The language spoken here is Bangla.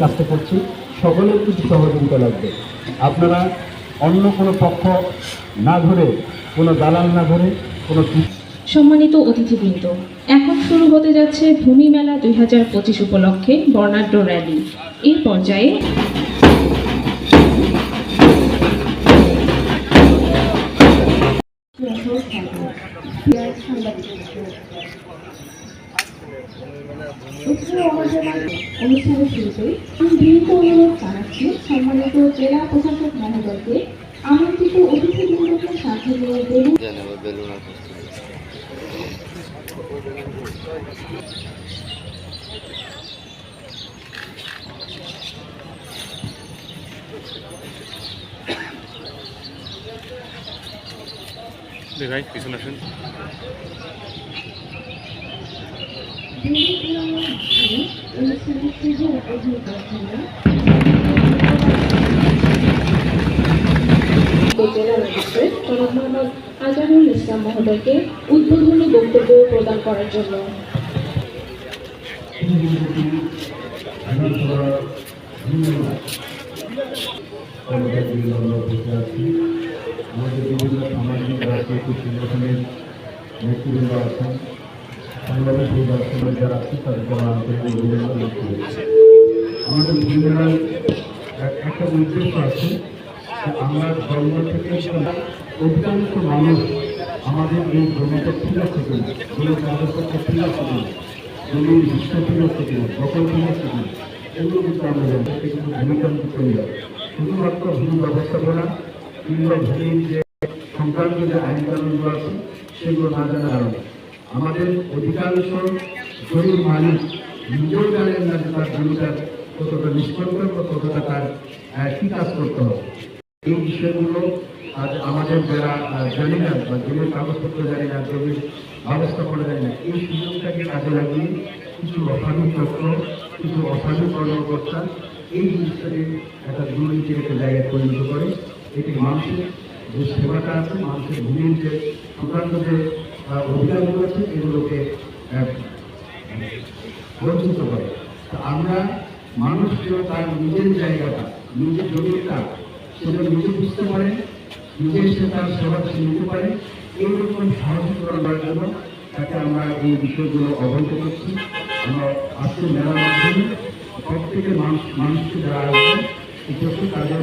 কাজটা করছি। সকলের কিছু সহযোগিতা লাগবে। আপনারা অন্য কোনো পক্ষ না ধরে কোনো দালাল না ধরে কোনো সম্মানিত অতিথিবৃন্দ এখন শুরু হতে যাচ্ছে ভূমি মেলা দুই হাজার পঁচিশ উপলক্ষে বর্ণাঢ্য র্যালি। এই পর্যায়ে অনুষ্ঠানের শুরুতেই আমি বিনীত অনুরোধ জানাচ্ছি সম্মানিত জেলা প্রশাসক মহোদয়কে আমন্ত্রিত অতিথিবৃন্দকে সাথে নিয়ে বেলুন জানে আবার বেলুন আর প্রস্তুত ভাই পিছনে আসেন অনুষ্ঠানের শুভ উদ্বোধনী প্রার্থনা জেলা ম্যাজিস্ট্রেট জনাব মোহাম্মদ ইসলাম মহোদয়কে উদ্বোধনী বক্তব্য প্রদান করার জন্য আমাদের বিভিন্ন সামাজিক রাজনৈতিক সংগঠনের নেতৃবৃন্দ আছেন যারা আমরা আন্তরিক অভিনন্দন জানাচ্ছি। আমাদের ভূমিকার একটা উদ্দেশ্য আছে আমরা জন্ম থেকে অধিকাংশ মানুষ আমাদের এই জমিটা ঠিক আছে কিনা জমি কাগজপত্র ঠিক আছে কিনা জমির এগুলো কিন্তু আমরা জানি কিন্তু ভূমিকা করি না শুধুমাত্র ভূমি ব্যবস্থাপনা কিংবা ভূমির যে সংক্রান্ত যে আইন কানুনগুলো আছে, সেগুলো না জানার কারণে আমাদের অধিকাংশ জমির মালিক নিজেও জানেন না যে তার জমিটার কতটা নিষ্পন্ন বা কতটা তার কি কাজ করতে হবে। এই বিষয়গুলো আজ আমাদের যারা জানি না, বা জমির কাগজপত্র জানি না, জমির ব্যবস্থাপনা জানি না, এই সুযোগটাকে কাজে লাগিয়ে কিছু অসাধু তথ্য কিছু অসাধু কর্মকর্তা এই জিনিসটাকে একটা দুর্নীতির একটা জায়গায় পরিণত করে, এটি মানুষের যে সেবাটা আছে, মানুষের ভূমির যে সংক্রান্ত যে অধিকারগুলো আছে এগুলোকে বঞ্চিত করে। তো আমরা মানুষ যেন তার নিজের জায়গাটা, নিজের জমিটা সেটা নিজে বুঝতে পারে, নিজে সে তার সেবা সে নিতে পারে, এইরকম সহজীকরণ করার জন্য তাকে আমরা এই বিষয়গুলো অবহিত করছি। আমরা আজকে মেলার মাধ্যমে প্রত্যেকের মানুষ, মানুষকে যারা উপস্থিত তাদের